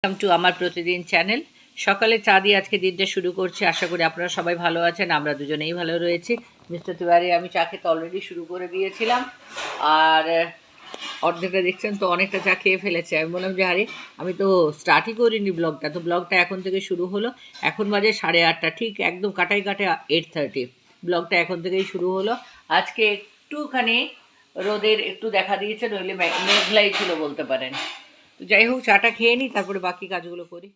Welcome to আমার প্রতিদিন channel সকালে চা দিয়ে আজকে দিনটা শুরু করছি। আশা করি আপনারা সবাই ভালো আছেন, আমরা দুজনেই ভালো রয়েছি। মিস্টার তিওয়ারি, আমি চা খেতে অলরেডি শুরু করে দিয়েছিলাম। আর অর্ধেকটা দেখছেন তো অনেকটা চা খেয়ে ফেলেছে। আমি বললাম যে, আরে, আমি তো স্টার্টই করিনি ব্লগটা তো ব্লগটা এখন থেকে শুরু হলো। এখন বাজে সাড়ে আটটা, ঠিক একদম কাটাই কাটে এইট থার্টি ব্লগটা এখন থেকেই শুরু হলো। আজকে একটুখানি রোদের একটু দেখা দিয়েছে, নইলে মেঘলাই ছিল বলতে পারেন। যাই হোক চাটা খেয়ে নিই তারপরে বাকি কাজগুলো করি।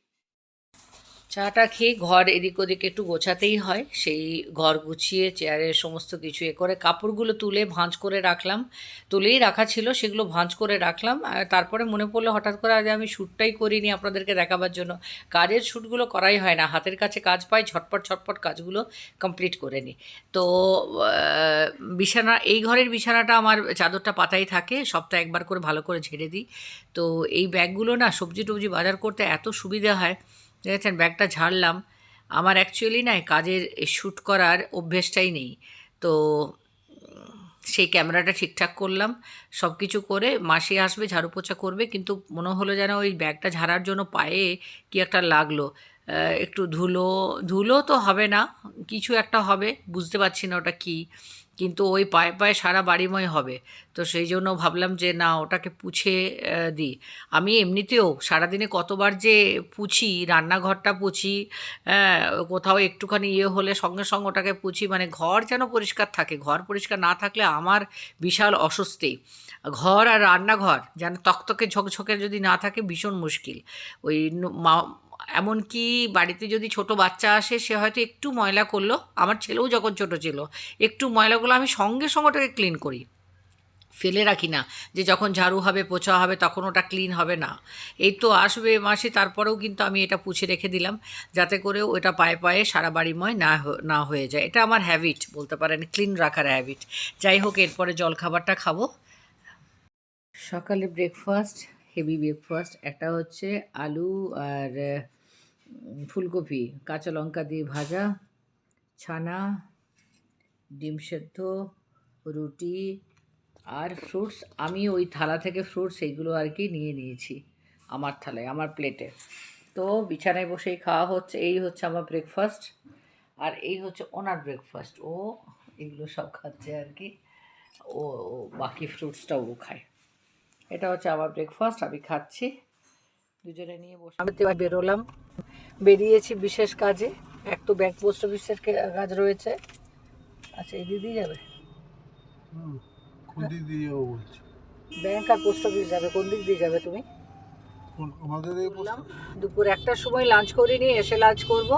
চাটা খেয়ে ঘর এদিক ওদিক একটু গোছাতেই হয়। সেই ঘর গুছিয়ে চেয়ারের সমস্ত কিছু এ করে কাপড়গুলো তুলে ভাঁজ করে রাখলাম। তুলেই রাখা ছিল, সেগুলো ভাঁজ করে রাখলাম। আর তারপরে মনে পড়ল হঠাৎ করে আজ আমি শ্যুটটাই করিনি আপনাদেরকে দেখাবার জন্য। কাজের শ্যুটগুলো করাই হয় না। হাতের কাছে কাজ পাই, ঝটপট ঝটপট কাজগুলো কমপ্লিট করে নিই। তো বিছানা, এই ঘরের বিছানাটা আমার চাদরটা পাতাই থাকে সপ্তাহে একবার করে ভালো করে ঝেড়ে দিই। তো, এই ব্যাগগুলো না সবজি টবজি বাজার করতে এত সুবিধা হয় দেখেছেন, ব্যাগটা ঝাড়লাম। আমার অ্যাকচুয়ালি না কাজের শ্যুট করার অভ্যেসটাই নেই। তো, সেই ক্যামেরাটা ঠিকঠাক করলাম সব কিছু করে মাসি আসবে, ঝাড়ু পোছা করবে, কিন্তু মনে হলো যেন ওই ব্যাগটা ঝাড়ার জন্য পায়ে কি একটা লাগল। একটু ধুলো ধুলো তো হবে না, কিছু একটা হবে, বুঝতে পারছি না ওটা কি। কিন্তু ওই পায়ে পায়ে সারা বাড়িময় হবে। তো সেই জন্য ভাবলাম যে, না, ওটাকে পুছে দিই। আমি এমনিতেও সারাদিনে কতবার যে পুছি, রান্নাঘরটা পুছি কোথাও একটুখানি ইয়ে হলে সঙ্গে সঙ্গে ওটাকে পুছি মানে ঘর যেন পরিষ্কার থাকে, ঘর পরিষ্কার না থাকলে আমার বিশাল অস্বস্তি। ঘর আর রান্নাঘর যেন তকতকে ঝকঝকে যদি না থাকে, ভীষণ মুশকিল। ওই মা- এমনকি বাড়িতে যদি ছোট বাচ্চা আসে, সে হয়তো একটু ময়লা করল। আমার ছেলেও যখন ছোট ছিল, একটু ময়লাগুলো আমি সঙ্গে সঙ্গে ওটাকে ক্লিন করি। ফেলে রাখি না যে যখন ঝাড়ু হবে, পোছা হবে, তখন ওটা ক্লিন হবে না। এই তো আসবে মাসে, তারপরেও কিন্তু আমি এটা পুছে রেখে দিলাম, যাতে করে ওটা পায়ে পায়ে সারা বাড়িময় না না হয়ে যায়। এটা আমার হ্যাবিট বলতে পারেন ক্লিন রাখার হ্যাবিট যাই হোক, এরপরে জল খাবারটা খাব। সকালে ব্রেকফাস্ট হেভি ব্রেকফাস্ট একটা হচ্ছে আলু আর ফুলকপি, কাঁচা লঙ্কা দিয়ে ভাজা, ছানা, ডিম সেদ্ধ, রুটি আর ফ্রুটস আমি ওই থালা থেকে ফ্রুটস এইগুলো আর কি নিয়ে নিয়েছি আমার থালায়, আমার প্লেটে তো বিছানায় বসেই খাওয়া হচ্ছে, এই হচ্ছে আমার ব্রেকফাস্ট আর এই হচ্ছে ওনার ব্রেকফাস্ট ও এগুলো সব খাচ্ছে আর কি, ও বাকি ফ্রুটসটাও ও খায়। এটা হচ্ছে আমার ব্রেকফাস্ট আমি খাচ্ছি। দুজনে নিয়ে বসে আমি তো বেরোলাম। বেরিয়েছি বিশেষ কাজে। এক তো ব্যাংক পোস্ট অফিসের কাজ রয়েছে। আচ্ছা এই দিদি যাবে? হুম কোন দিক দিয়ে যাব বলছি? ব্যাংক আর পোস্ট অফিস যাবে। কোন দিক দিয়ে যাবে তুমি? আমাদের এই বললাম দুপুর একটার সময় লাঞ্চ করিনি এসে লাঞ্চ করব।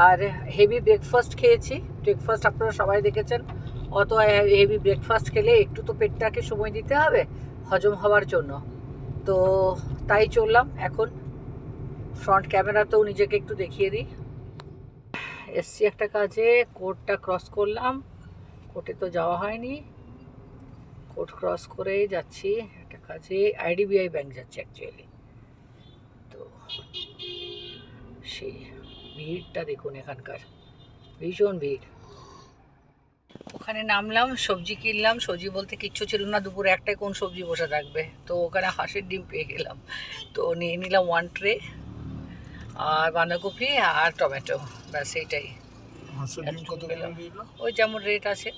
আর হেভি ব্রেকফাস্ট খেয়েছি। ব্রেকফাস্ট আপনারা সবাই দেখেছেন। অত হেভি ব্রেকফাস্ট খেলে একটু তো পেটটাকে সময় দিতে হবে হজম হওয়ার জন্য। তো তাই চললাম। এখন ফ্রন্ট ক্যামেরাতেও নিজেকে একটু দেখিয়ে দিই। এসছি একটা কাজে কোর্টটা ক্রস করলাম। কোর্টে তো যাওয়া হয়নি। কোর্ট ক্রস করেই যাচ্ছি একটা কাজে। আইডিবিআই ব্যাংক যাচ্ছি অ্যাকচুয়ালি তো সেই ভিড়টা দেখুন এখানকার। ভীষণ ভিড়। ওখানে নামলাম, সবজি কিনলাম। সবজি বলতে কিচ্ছু ছিল না, দুপুরে একটাই কোন সবজি বসে থাকবে। তো ওখানে হাঁসের ডিম পেয়ে গেলাম। তো নিয়ে নিলাম ওয়ান ট্রে আর বাঁধাকপি আর টমেটো ব্যাস এইটাই। ওই যেমন রেট আছে।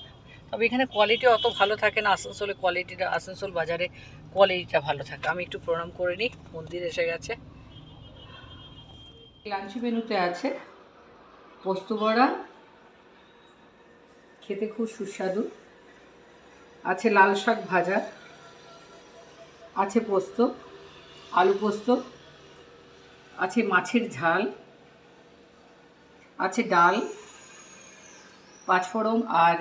তবে এখানে কোয়ালিটি অত ভালো থাকে না। আসানসোলে কোয়ালিটিটা আসানসোল বাজারে কোয়ালিটিটা ভালো থাকে। আমি একটু প্রণাম করে নিই। মন্দির এসে গেছে। লাঞ্চ মেনুতে আছে পোস্ত বড়া খেতে খুব সুস্বাদু। আছে লাল শাক ভাজা আছে পোস্ত আলু পোস্ত। আছে মাছের ঝাল, আছে ডাল, পাঁচফোড়ন আর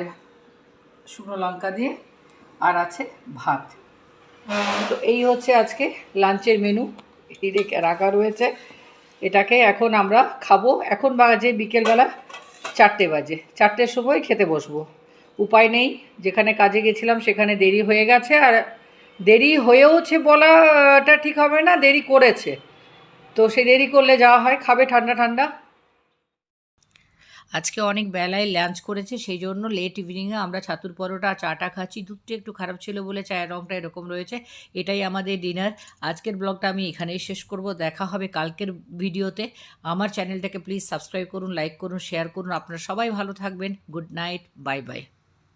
শুকনো লঙ্কা দিয়ে, আর আছে ভাত। তো এই হচ্ছে আজকে লাঞ্চের মেনু। রেখে রাখা রয়েছে। এটাকে এখন আমরা খাব। এখন বাজে বিকেলবেলা চারটে বাজে। চারটের সময় খেতে বসবো। উপায় নেই। যেখানে কাজে গেছিলাম সেখানে দেরি হয়ে গেছে। আর দেরি হয়েওছে বলাটা ঠিক হবে না, দেরি করেছে। তো সে দেরি করলে যাওয়া হয়, খাবে ঠান্ডা ঠান্ডা? আজকে অনেক বেলায় লাঞ্চ করেছে, সেই জন্য লেট ইভিনিংয়ে আমরা ছাতুর পরোটা চাটা খাচ্ছি। দুধটা একটু খারাপ ছিল বলে চায়ের রঙটা এরকম রয়েছে। এটাই আমাদের ডিনার আজকের ব্লগটা আমি এখানেই শেষ করব। দেখা হবে কালকের ভিডিওতে আমার চ্যানেলটাকে প্লিজ সাবস্ক্রাইব করুন লাইক করুন শেয়ার করুন। আপনারা সবাই ভালো থাকবেন। Good night bye bye